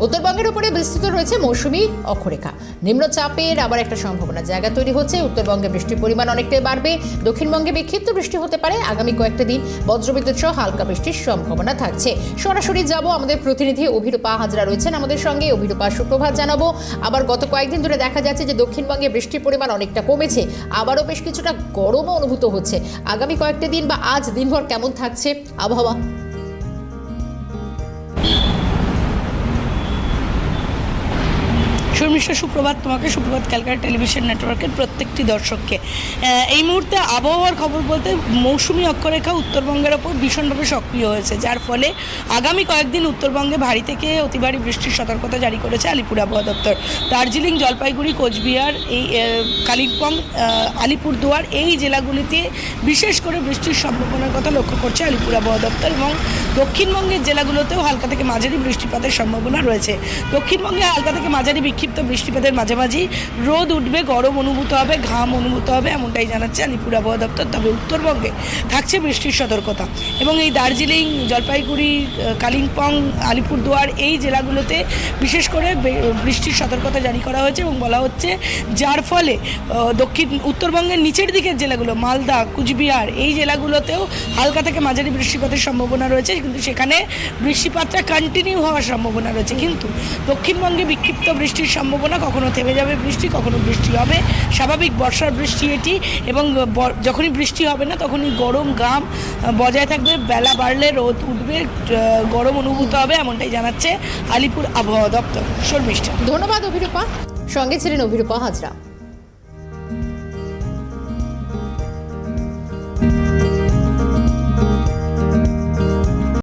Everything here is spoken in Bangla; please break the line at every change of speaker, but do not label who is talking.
উত্তরবঙ্গের উপরে বিস্তৃত রয়েছে মৌসুমি অক্ষরেখা। নিম্নচাপের আবার একটা সম্ভাবনা। জায়গা তৈরি হচ্ছে, উত্তরবঙ্গে বৃষ্টির পরিমাণ অনেকটাই বাড়বে। দক্ষিণবঙ্গে বিক্ষিপ্ত বৃষ্টি হতে পারে আগামী কয়েকটা দিন। বজ্রবিদ্যুৎ সহ হালকা বৃষ্টির সম্ভাবনা থাকছে। সরাসরি যাব আমাদের প্রতিনিধি অভিরূপা হাজরা রয়েছেন আমাদের সঙ্গে। অভিরূপা, সুপ্রভাত জানাব। আবার গত কয়েকদিন ধরে দেখা যাচ্ছে যে দক্ষিণবঙ্গে বৃষ্টির পরিমাণ অনেকটা কমেছে। আবারও বেশ কিছুটা গরমও অনুভূত হচ্ছে। আগামী কয়েকটা দিন বা আজ দিনভর কেমন থাকছে আবহাওয়া?
শর্মিষ্ঠা সুপ্রভাত তোমাকে, সুপ্রভাত ক্যালকাটা টেলিভিশন নেটওয়ার্কের প্রত্যেকটি দর্শককে। এই মুহূর্তে আবহাওয়ার খবর বলতে মৌসুমি অক্ষরেখা উত্তরবঙ্গের ওপর ভীষণভাবে সক্রিয় হয়েছে, যার ফলে আগামী কয়েকদিন উত্তরবঙ্গে ভারী থেকে অতি ভারী বৃষ্টির সতর্কতা জারি করেছে আলিপুর আবহাওয়া দপ্তর। দার্জিলিং, জলপাইগুড়ি, কোচবিহার, এই কালিম্পং আলিপুরদুয়ার, এই জেলাগুলিতে বিশেষ করে বৃষ্টির সম্ভাবনার কথা লক্ষ্য করছে আলিপুর আবহাওয়া দপ্তর এবং দক্ষিণবঙ্গের জেলাগুলোতেও হালকা থেকে মাঝারি বৃষ্টিপাতের সম্ভাবনা রয়েছে। দক্ষিণবঙ্গে হালকা থেকে মাঝারি বিক্ষিপ্ত বৃষ্টিপাতের মাঝামাঝি। রোদ উঠবে, গরম অনুভূত হবে, ঘাম অনুভূত হবে, এমনটাই জানাচ্ছে আলিপুর আবহাওয়া দপ্তর। তবে উত্তরবঙ্গে থাকছে বৃষ্টির সতর্কতা। এবং এই দার্জিলিং, জলপাইগুড়ি কালিম্পং, আলিপুরদুয়ার এই জেলাগুলোতে বিশেষ করে বৃষ্টির সতর্কতা জারি করা হয়েছে এবং বলা হচ্ছে যার ফলে দক্ষিণ, উত্তরবঙ্গের নিচের দিকের জেলাগুলো, মালদা, কুচবিহার এই জেলাগুলোতেও হালকা থেকে মাঝারি বৃষ্টিপাতের সম্ভাবনা রয়েছে। কিন্তু সেখানে বৃষ্টিপাতটা কন্টিনিউ হওয়ার সম্ভাবনা রয়েছে। কিন্তু দক্ষিণবঙ্গে বিক্ষিপ্ত বৃষ্টির সম্ভাবনা, কখনো থেমে যাবে বৃষ্টি, কখনো বৃষ্টি হবে। স্বাভাবিক বর্ষার বৃষ্টি এটি এবং যখনই বৃষ্টি হবে না তখনই গরম গাম বজায় থাকবে। বেলা বাড়লে রোদ উঠবে গরম অনুভূত হবে এমনটাই জানাচ্ছে আলিপুর আবহাওয়া দপ্তর। শর্মিষ্ঠা
ধন্যবাদ অভিরূপা। সঙ্গে ছিলেন অভিরূপা হাজরা।